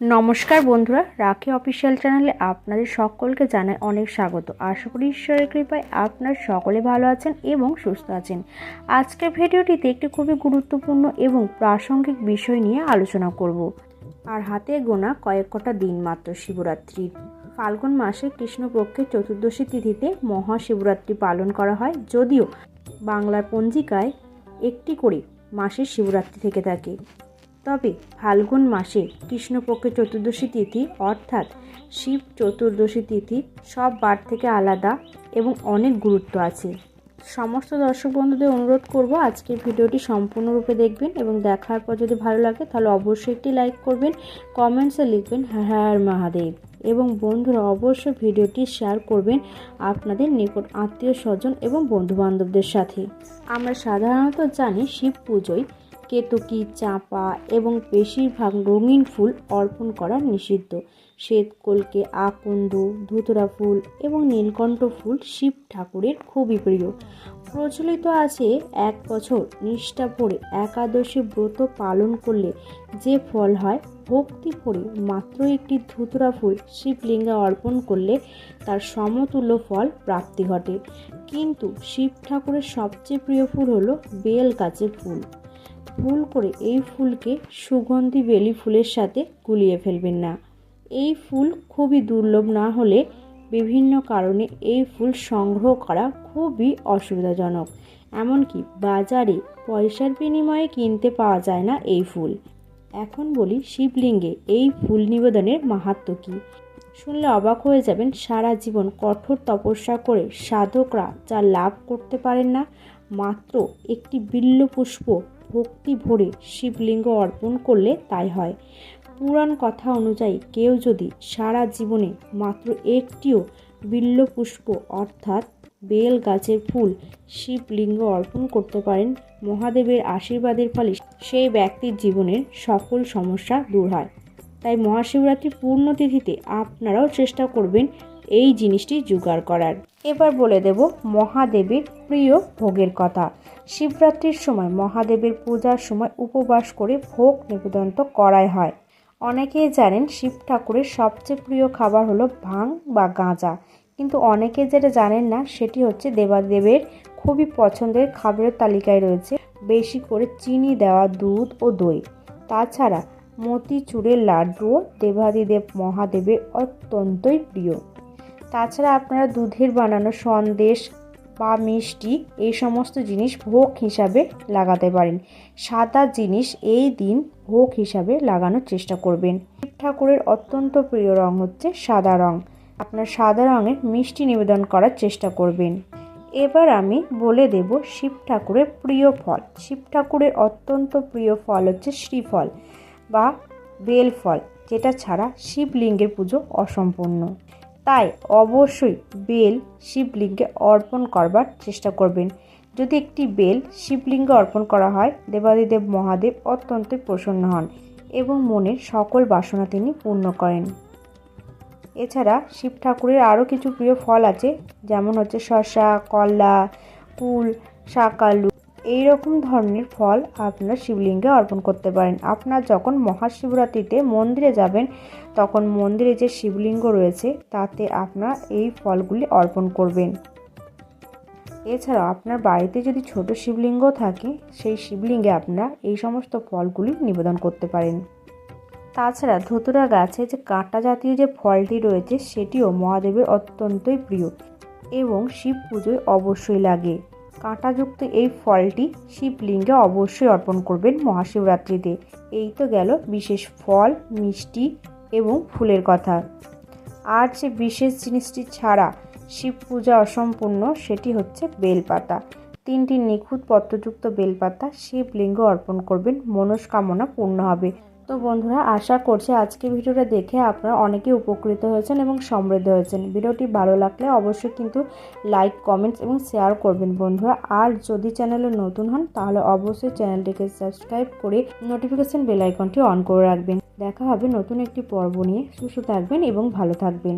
নমস্কার বন্ধুরা, রাখি অফিসিয়াল চ্যানেলে আপনাদের সকলকে জানাই অনেক স্বাগত। আশা করি ঈশ্বরের কৃপায় আপনার সকলে ভালো আছেন এবং সুস্থ আছেন। আজকের ভিডিওটিতে একটি খুবই গুরুত্বপূর্ণ এবং প্রাসঙ্গিক বিষয় নিয়ে আলোচনা করব। আর হাতে গোনা কয়েক কটা দিন মাত্র শিবরাত্রির ফাল্গুন মাসে কৃষ্ণপক্ষের চতুর্দশী তিথিতে মহাশিবরাত্রি পালন করা হয়। যদিও বাংলার পঞ্জিকায় একটি করে মাসের শিবরাত্রি থেকে থাকে। তবে ফাল্গুন মাসে কৃষ্ণপক্ষের চতুর্দশী তিথি অর্থাৎ শিব চতুর্দশী তিথি সব বার থেকে আলাদা এবং অনেক গুরুত্ব আছে। সমস্ত দর্শক বন্ধুদের অনুরোধ করব আজকের ভিডিওটি সম্পূর্ণরূপে দেখবেন এবং দেখার পর যদি ভালো লাগে তাহলে অবশ্যই একটি লাইক করবেন, কমেন্টসে লিখবেন হ্যাঁ হ্যাঁ মহাদেব। এবং বন্ধুরা অবশ্যই ভিডিওটি শেয়ার করবেন আপনাদের নিকট আত্মীয় স্বজন এবং বন্ধুবান্ধবদের সাথে। আমরা সাধারণত জানি শিব পুজোয় কেতকী, চাঁপা এবং বেশিরভাগ রঙিন ফুল অর্পণ করা নিষিদ্ধ। শ্বেতকলকে আকন্দ, ধুতরা ফুল এবং নীলকণ্ঠ ফুল শিব ঠাকুরের খুবই প্রিয়। প্রচলিত আছে এক বছর নিষ্ঠা ভরে একাদশী ব্রত পালন করলে যে ফল হয়, ভক্তি ভরে মাত্র একটি ধুতরা ফুল শিবলিঙ্গে অর্পণ করলে তার সমতুল্য ফল প্রাপ্তি ঘটে। কিন্তু শিব ঠাকুরের সবচেয়ে প্রিয় ফুল হলো বেল গাছের ফুল। ভুল করে এই ফুলকে সুগন্ধি বেলি ফুলের সাথে গুলিয়ে ফেলবেন না। এই ফুল খুবই দুর্লভ না হলে বিভিন্ন কারণে এই ফুল সংগ্রহ করা খুবই অসুবিধাজনক। এমনকি বাজারে পয়সার বিনিময়ে কিনতে পাওয়া যায় না এই ফুল। এখন বলি শিবলিঙ্গে এই ফুল নিবেদনের মাহাত্ম কী? শুনলে অবাক হয়ে যাবেন সারা জীবন কঠোর তপস্যা করে সাধকরা যা লাভ করতে পারেন না। মাত্র একটি বিল্ল পুষ্প ভক্তি ভরে শিবলিঙ্গ অর্পণ করলে তাই হয়। পুরাণ কথা অনুযায়ী কেউ যদি সারা জীবনে মাত্র একটিও বিল্ল পুষ্প অর্থাৎ বেল গাছের ফুল শিবলিঙ্গ অর্পণ করতে পারেন, মহাদেবের আশীর্বাদের ফলে সেই ব্যক্তির জীবনের সকল সমস্যা দূর হয়। তাই মহাশিবরাত্রি পূর্ণতিথিতে আপনারাও চেষ্টা করবেন এই জিনিসটি জোগাড় করার। এবার বলে দেব মহাদেবের প্রিয় ভোগের কথা। শিবরাত্রির সময় মহাদেবের পূজার সময় উপবাস করে ভোগ নিবেদন করাই হয়। অনেকেই জানেন শিব ঠাকুরের সবচেয়ে প্রিয় খাবার হলো ভাং বা গাঁজা। কিন্তু অনেকে যেটা জানেন না, সেটি হচ্ছে দেবাদেবের খুবই পছন্দের খাবারের তালিকায় রয়েছে বেশি করে চিনি দেওয়া দুধ ও দই। তাছাড়া মতিচুরের লাড্ডুও দেবাদিদেব মহাদেবের অত্যন্তই প্রিয়। তাছাড়া আপনারা দুধের বানানো সন্দেশ বা মিষ্টি এই সমস্ত জিনিস ভোগ হিসাবে লাগাতে পারেন। সাদা জিনিস এই দিন ভোগ হিসাবে লাগানোর চেষ্টা করবেন। শিব ঠাকুরের অত্যন্ত প্রিয় রং হচ্ছে সাদা রং। আপনার সাদা রঙের মিষ্টি নিবেদন করার চেষ্টা করবেন। এবার আমি বলে দেব শিব ঠাকুরের প্রিয় ফল। শিব ঠাকুরের অত্যন্ত প্রিয় ফল হচ্ছে শ্রীফল বা বেল ফল, যেটা ছাড়া শিবলিঙ্গের পুজো অসম্পূর্ণ। তাই অবশ্যই বেল শিবলিঙ্গে অর্পণ করবার চেষ্টা করবেন। যদি একটি বেল শিবলিঙ্গে অর্পণ করা হয়, দেবাদিদেব মহাদেব অত্যন্ত প্রসন্ন হন এবং মনের সকল বাসনা তিনি পূর্ণ করেন। এছাড়া শিব ঠাকুরের আরও কিছু প্রিয় ফল আছে, যেমন হচ্ছে শসা, কলা, কুল, শাকালু। এই রকম ধরনের ফল আপনারা শিবলিঙ্গে অর্পণ করতে পারেন। আপনার যখন মহাশিবরাত্রিতে মন্দিরে যাবেন, তখন মন্দিরে যে শিবলিঙ্গ রয়েছে, তাতে আপনারা এই ফলগুলি অর্পণ করবেন। এছাড়াও আপনার বাড়িতে যদি ছোট শিবলিঙ্গ থাকে, সেই শিবলিঙ্গে আপনারা এই সমস্ত ফলগুলি নিবেদন করতে পারেন। তাছাড়া ধুতুরা গাছে যে কাঁটা জাতীয় যে ফলটি রয়েছে, সেটিও মহাদেবের অত্যন্তই প্রিয় এবং শিব পুজোয় অবশ্যই লাগে। কাঁটাযুক্ত এই ফলটি শিবলিঙ্গে অবশ্যই অর্পণ করবেন মহাশিবরাত্রিতে। এই তো গেল বিশেষ ফল, মিষ্টি এবং ফুলের কথা। আর যে বিশেষ জিনিসটি ছাড়া শিব পূজা অসম্পূর্ণ, সেটি হচ্ছে বেলপাতা। তিনটি নিখুঁত পত্রযুক্ত বেলপাতা শিবলিঙ্গ অর্পণ করবেন, মনস্কামনা পূর্ণ হবে। তো বন্ধুরা, আশা করছি আজকে ভিডিওটা দেখে আপনারা অনেকেই উপকৃত হয়েছেন এবং সমৃদ্ধ হয়েছেন। ভিডিওটি ভালো লাগলে অবশ্যই কিন্তু লাইক, কমেন্টস এবং শেয়ার করবেন বন্ধুরা। আর যদি চ্যানেলে নতুন হন, তাহলে অবশ্যই চ্যানেলটিকে সাবস্ক্রাইব করে নোটিফিকেশান বেল আইকনটি অন করে রাখবেন। দেখা হবে নতুন একটি পর্ব নিয়ে। সুস্থ থাকবেন এবং ভালো থাকবেন।